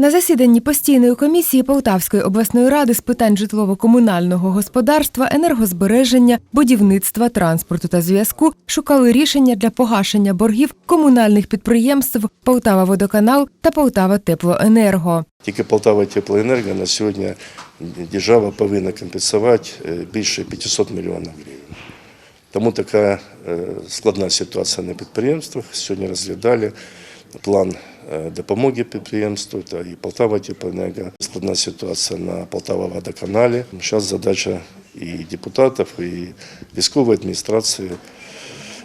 На засіданні постійної комісії Полтавської обласної ради з питань житлово-комунального господарства, енергозбереження, будівництва, транспорту та зв'язку шукали рішення для погашення боргів комунальних підприємств Полтава Водоканал та Полтава Теплоенерго. Тільки Полтава Теплоенерго на сьогодні держава повинна компенсувати е, більше 500 мільйонів гривень. Тому така е, складна ситуація на підприємствах. Сьогодні розглядали план допомоги підприємству та і Полтава Теплоенерго. Складна ситуація на Полтава Водоканалі. Зараз задача і депутатів, і військової адміністрації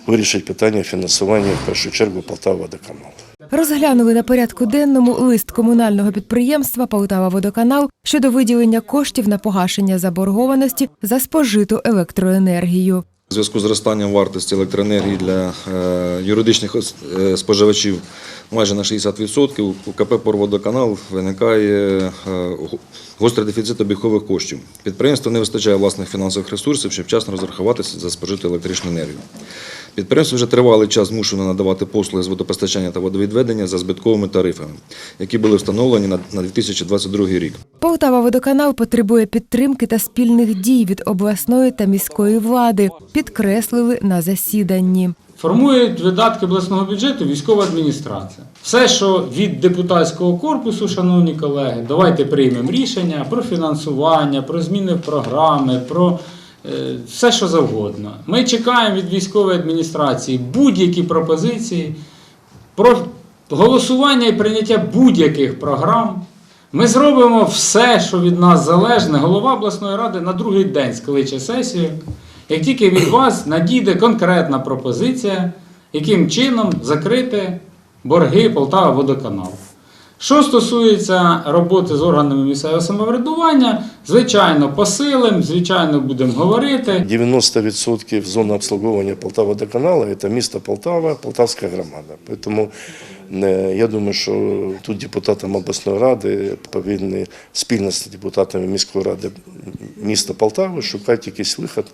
вирішити питання фінансування в першу чергу Полтава Водоканалу. Розглянули на порядку денному лист комунального підприємства Полтава Водоканал щодо виділення коштів на погашення заборгованості за спожиту електроенергію. У зв'язку з зростанням вартості електроенергії для е, юридичних е, споживачів майже на 60% у КП «Порводоканал» виникає е, гострий дефіцит обігових коштів. Підприємство не вистачає власних фінансових ресурсів, щоб вчасно розрахуватися за спожиту електричну енергію. Підприємство вже тривалий час змушено надавати послуги з водопостачання та водовідведення за збитковими тарифами, які були встановлені на на 2022 рік. Полтава Водоканал потребує підтримки та спільних дій від обласної та міської влади, підкреслили на засіданні. Формують видатки обласного бюджету військова адміністрація. Все, що від депутатського корпусу, шановні колеги, давайте приймемо рішення про фінансування, про зміни в програми, про все, що завгодно. Ми чекаємо від військової адміністрації будь-які пропозиції про голосування і прийняття будь-яких програм. Ми зробимо все, що від нас залежне. Голова обласної ради на другий день скличе сесію. Як тільки від вас надійде конкретна пропозиція, яким чином закрити борги Полтава водоканал. Що стосується роботи з органами місцевого самоврядування, звичайно, посилим, звичайно, будемо говорити. 90% зони обслуговування Полтава водоканалу – це місто Полтава, Полтавська громада. Тому е, я думаю, що тут депутатам обласної ради повинні спільно з депутатами міської ради міста Полтави шукати якийсь вихід,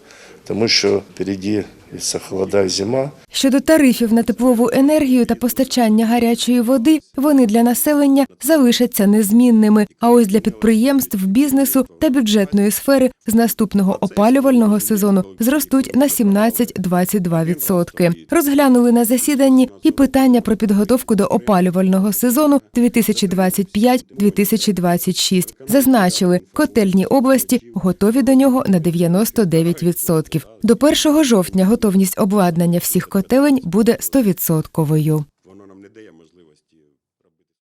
тому що впереді це холода і зима. Щодо тарифів на теплову енергію та постачання гарячої води, вони для населення залишаться незмінними. А ось для підприємств, бізнесу та бюджетної сфери з наступного опалювального сезону зростуть на 17-22%. Розглянули на засіданні і питання про підготовку до опалювального сезону 2025-2026. Зазначили, котельні області готові до нього на 99%. До 1 жовтня готовність обладнання всіх котелень буде 100%.